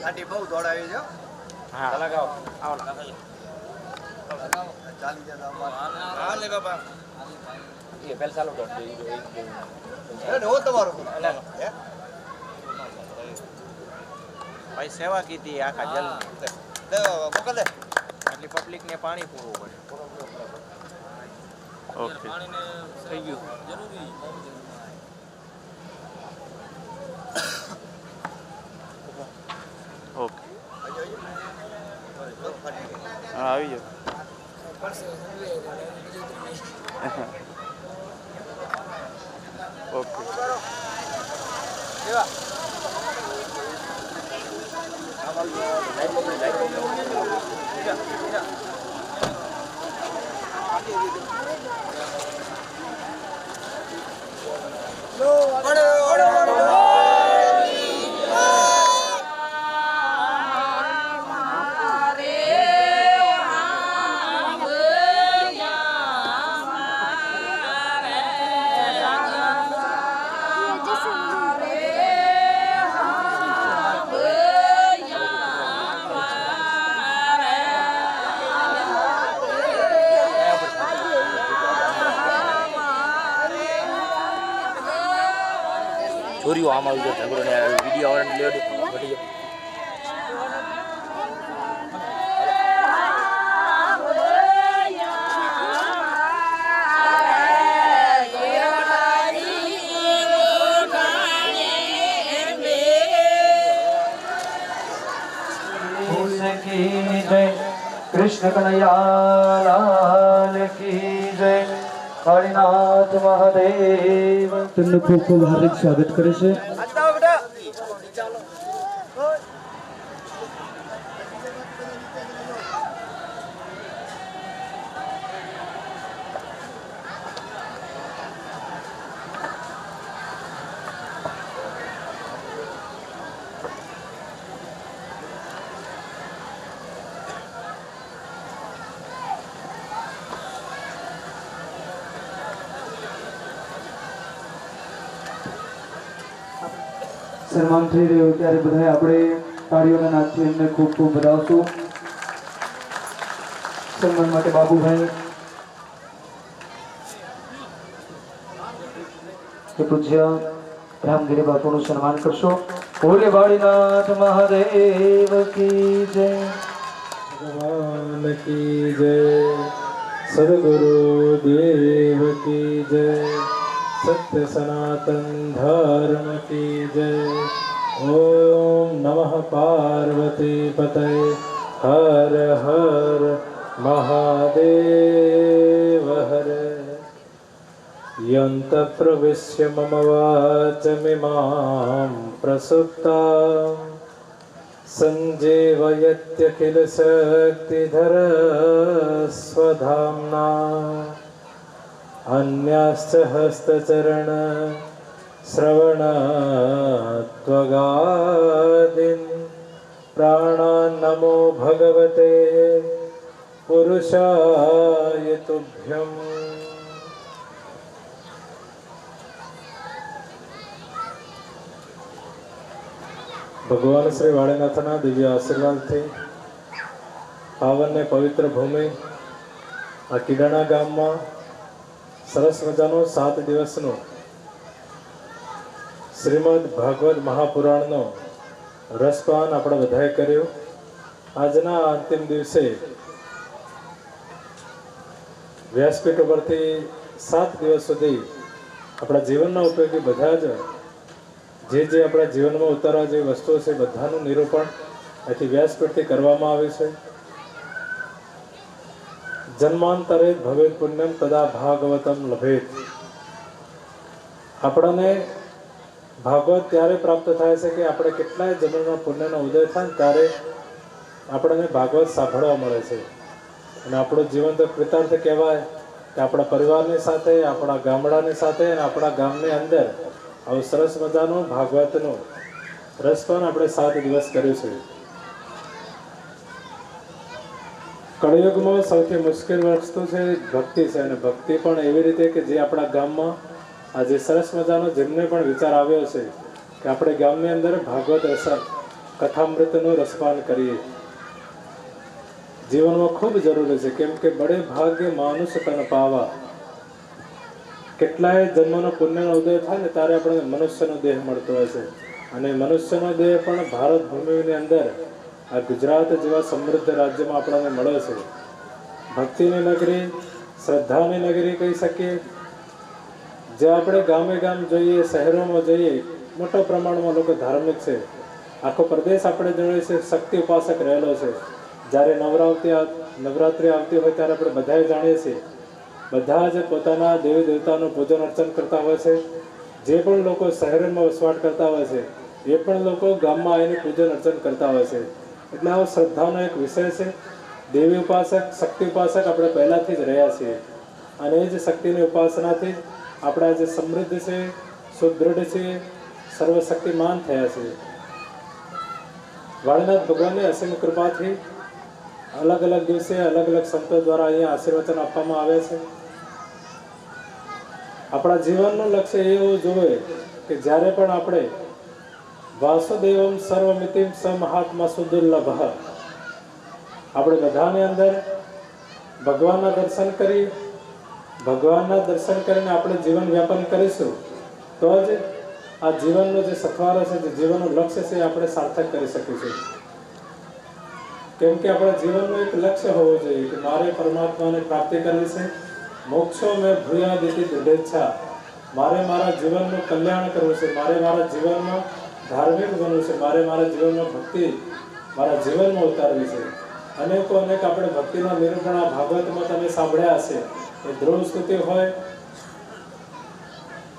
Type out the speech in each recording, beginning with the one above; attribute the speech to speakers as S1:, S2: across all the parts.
S1: આંટી બહુ દોડાવી છે
S2: હા. લગાવો. આવો
S1: ચાલુ
S2: કર. દે
S1: એ નો તમારો.
S2: સેવા કીધી આખા જલ
S1: મોકલે દે.
S2: એટલે પબ્લિક ને પાણી પૂરવું પડે. પાણી ને થઈ ગયું. જરૂરી. Maravilla. okay.
S1: No,
S2: છોરીઓ આમાં આવી ગયો ઝઘડો ને વીડિયો આવરણ લેવડે ઘટી ગયો.
S3: કૃષ્ણ કનૈયા કાળીનાથ મહાદેવ. તેમનું ખૂબ ખૂબ હાર્દિક સ્વાગત કરે છે. સન્માન થઈ રહ્યું ત્યારે બધાએ આપણે તાળીઓના નાદથી એમને ખૂબ ખૂબ વધાવશું સન્માન માટે બાબુભાઈ. પૂજ્ય રામગીરી બાપુનું સન્માન કરશો. ભોલે વાળીનાથ મહાદેવ કી જય. ભગવાન કી જય. સદગુરુ દેવ કી જય. સત્ય સનાતન ધર્મ કી જય ઓમ નમઃ પાર્વતી પતય હર હર મહાદેવ હર યંત પ્રવિશ્ય મમ વાચમિમામ પ્રસુપ્તા સંજીવયત્યખિલ શક્તિધર સ્વધામના अन्याश्च हस्तचरण श्रवणत्वगादिन् प्राणान् नमो भगवते पुरुषाय तुभ्यम् ભગવાન શ્રી વાળીનાથના દિવ્ય આશીર્વાદથી પાવન ને પવિત્ર ભૂમિ આ કિડાણા ગામમાં સરસ મજાનો સાત દિવસનો શ્રીમદ ભાગવત મહાપુરાણનો રસપાન આપણે બધાએ કર્યું. આજના અંતિમ દિવસે વ્યાસપીઠ ઉપરથી સાત દિવસ સુધી આપણા જીવનના ઉપયોગી બધા જ જે જે આપણા જીવનમાં ઉતારવા જેવી વસ્તુઓ છે બધાનું નિરૂપણ અહીંથી વ્યાસપીઠથી કરવામાં આવ્યું છે. જન્માંતરે ભવે પુણ્યમ તદા ભાગવતમ લભેત. આપણને ભાગવત ત્યારે પ્રાપ્ત થાય છે કે આપણે કેટલાય જન્મના પુણ્યનો ઉદય થાય ત્યારે આપણને ભાગવત સાંભળવા મળે છે. અને આપણું જીવન તો કૃતાર્થ કહેવાય કે આપણા પરિવારની સાથે, આપણા ગામડાની સાથે અને આપણા ગામની અંદર આવું સરસ મજાનું ભાગવતનું પણ આપણે સાત દિવસ કર્યું છે. કળિયુગમાં સૌથી મુશ્કેલ વસ્તુ છે ભક્તિ છે અને ભક્તિ પણ એવી રીતે કે જે આપણા ગામમાં આજે સરસ મજાનો જેમને પણ વિચાર આવ્યો છે કે આપણે ગામની અંદર ભાગવત રસ કથામૃતનું રસપાન કરીએ. જીવનમાં ખૂબ જરૂરી છે, કેમ કે બડે ભાગ્ય માનુષ તન પાવા. કેટલાય જન્મનો પુણ્યનો ઉદય થાય ને ત્યારે આપણને મનુષ્યનો દેહ મળતો હોય છે. અને મનુષ્યનો દેહ પણ ભારત ભૂમિની અંદર આ ગુજરાત જેવા સમૃદ્ધ રાજ્યમાં આપણને મળે છે. ભક્તિની નગરી, શ્રદ્ધાની નગરી કહી શકીએ. જે આપણે ગામે ગામ જોઈએ, શહેરોમાં જઈએ, મોટા પ્રમાણમાં લોકો ધાર્મિક છે. આખો પ્રદેશ આપણે જોઈએ છે શક્તિ ઉપાસક રહેલો છે. જ્યારે નવરાત્રિ નવરાત્રિ આવતી હોય ત્યારે આપણે બધાએ જાણીએ છીએ. બધા જ પોતાના દેવી દેવતાનું પૂજન અર્ચન કરતા હોય છે. જે પણ લોકો શહેરમાં વસવાટ કરતા હોય છે, એ પણ લોકો ગામમાં આવીને પૂજન અર્ચન કરતા હોય છે. એટલે આ શ્રદ્ધાનો એક વિષય છે. દેવી ઉપાસક, શક્તિ ઉપાસક આપણે પહેલાંથી જ રહ્યા છીએ. અને એ જ શક્તિની ઉપાસનાથી જ આપણા જે સમૃદ્ધ છે, સુદૃઢ છે, સર્વશક્તિમાન થયા છે. વાળનાથ ભગવાનની અસીમ કૃપાથી અલગ અલગ દિવસે અલગ અલગ સંતો દ્વારા અહીંયા આશીર્વચન આપવામાં આવે છે. આપણા જીવનનું લક્ષ્ય એવું જોવે કે જ્યારે પણ આપણે વાસુદેવમ સર્વમિતિમ સ મહાત્મા સુદુર્લભ આપણે બધાને અંદર ભગવાનના દર્શન કરી, ભગવાનના દર્શન કરીને આપણે જીવન વ્યાપન કરીશું, તો જ આ જીવનનો જે સથવારો છે, જે જીવનનું લક્ષ્ય છે આપણે સાર્થક કરી શકીશું. કેમ કે આપણા જીવનનું એક લક્ષ્ય હોવું જોઈએ કે મારે પરમાત્માને પ્રાપ્તિ કરવી છે. મોક્ષો મેં ભૂયા દીધી દૃઢેચ્છા મારે મારા જીવનનું કલ્યાણ કરવું છે. મારે મારા જીવનમાં ધાર્મિક બનવું છે. મારે મારા જીવનમાં ભક્તિ, મારા જીવનમાં ઉતારવી છે. અનેકો અનેક આપણે ભક્તિના નિરૂપણ આ ભાગવતમાં તમે સાંભળ્યા હશે. એ ધ્રુવ સ્તુતિ હોય,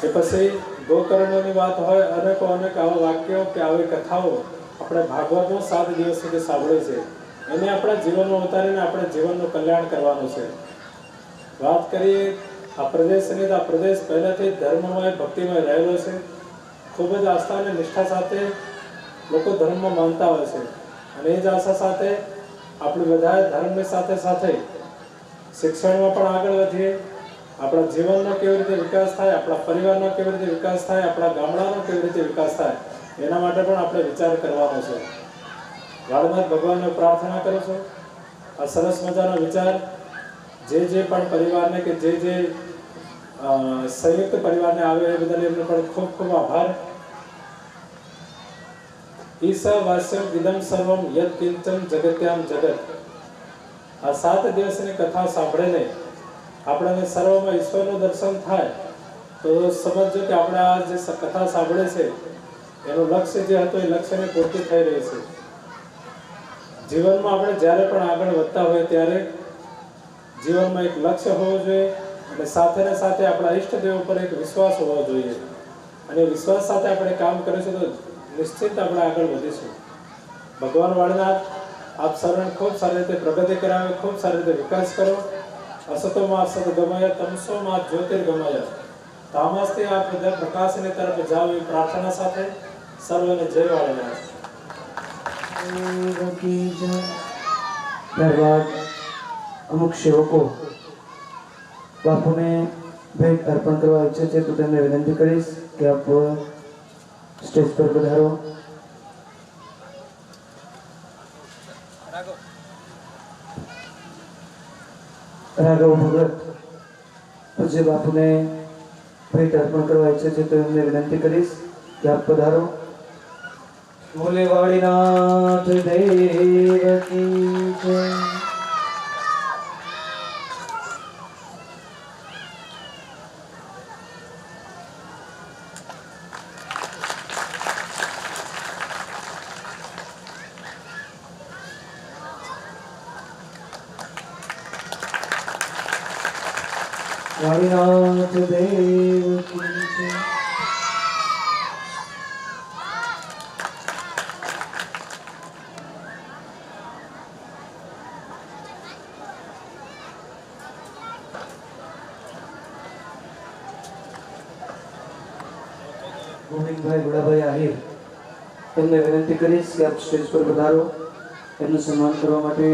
S3: કે પછી ગોકર્ણોની વાત હોય, અનેકો અનેક આવા વાક્યો કે આવી કથાઓ આપણે ભાગવતમાં સાત દિવસ સુધી સાંભળી છે. એને આપણા જીવનમાં ઉતારીને આપણે જીવનનું કલ્યાણ કરવાનું છે. વાત કરીએ, આ પ્રદેશની તો આ પ્રદેશ પહેલાથી ધર્મમય, ભક્તિમય રહેલો છે. ખૂબ જ આસ્થા અને નિષ્ઠા સાથે લોકો ધર્મમાં માનતા હોય છે. અને એ જ આશા સાથે આપણે બધા ધર્મની સાથે સાથે શિક્ષણમાં પણ આગળ વધીએ. આપણા જીવનનો કેવી રીતે વિકાસ થાય, આપણા પરિવારનો કેવી રીતે વિકાસ થાય, આપણા ગામડાનો કેવી રીતે વિકાસ થાય, એના માટે પણ આપણે વિચાર કરવાનો છે. વાળનાથ ભગવાનને પ્રાર્થના કરું છું. આ સરસ મજાનો વિચાર જે જે પણ પરિવારને કે જે જે સંયુક્ત પરિવારને આવે એ બદલ એમનો પણ ખૂબ ખૂબ આભાર. ઈશ વાસ્યમ ઇદમ સર્વમ યદ કિંચન જગત આ સાત દિવસની કથા સાંભળીને આપણને સર્વમાં ઈશ્વરનું દર્શન થાય તો સમજો કે આપણે આ જે કથા સાંભળે છે એનું લક્ષ્ય જે હતું એ લક્ષ્યની પૂર્તિ થઈ રહ્યું છે જીવનમાં આપણે જ્યારે પણ આગળ વધતા હોય ત્યારે જીવનમાં એક લક્ષ્ય હોવું જોઈએ અને સાથે સાથે આપણા ઈષ્ટદેવ ઉપર એક વિશ્વાસ હોવો જોઈએ અને વિશ્વાસ સાથે આપણે કામ કરીશું તો નિશ્ચિત આપણે આગળ વધીશું. ભગવાન વાળનાથ, આપ સર્વને ખૂબ સારી રીતે પ્રગતિ કરાવે, ખૂબ સારી રીતે વિકાસ કરો. અસતોમાં અસત ગમાયા, તમસોમાં જ્યોતિર્ગમય તામસથી આપ બધા પ્રકાશની તરફ જાઓ એ પ્રાર્થના સાથે સર્વને જય વાળનાથ.
S4: ત્યારબાદ અમુક સેવકો બાપુને ભેટ અર્પણ કરવા ઈચ્છે છે, તો તેમને વિનંતી કરીશ કે આપ સ્ટેજ પર પધારો. રાઘવ ભગત પૂજ્ય બાપુને ભેટ અર્પણ કરવા ઈચ્છે છે, તો એમને વિનંતી કરીશ કે આપ પધારો. મૂલેવાડીનાથ દેવ કી જય. વાડીનાથ દેવ ગોવિંદભાઈ ગુડાભાઈ આહિર, તેમને વિનંતી કરીશ કે આપ સ્ટેજ પર પધારો એમનું સન્માન કરવા માટે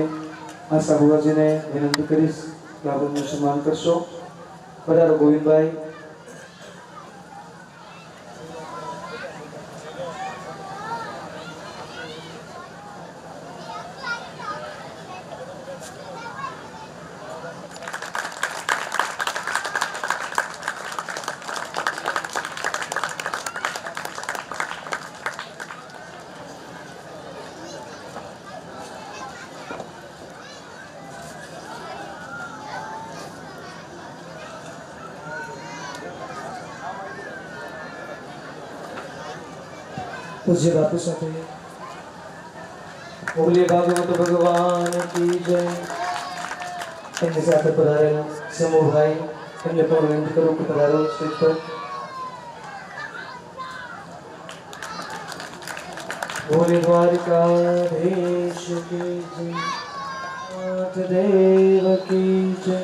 S4: આશા ભુવાજીને વિનંતી કરીશ કે આપ એમનું સન્માન કરશો. પધારો ગોવિંદભાઈ પૂજ્ય બાપુ સાથે. બોલે ભાગવત ભગવાન કી જય. એમની સાથે પધારેલા સમૂહભાઈ એમને પણ વિનંતી કરું કે પધારો સ્ટેજ પર. બોલે દ્વારિકાધીશ કી જય દેવ કી જય.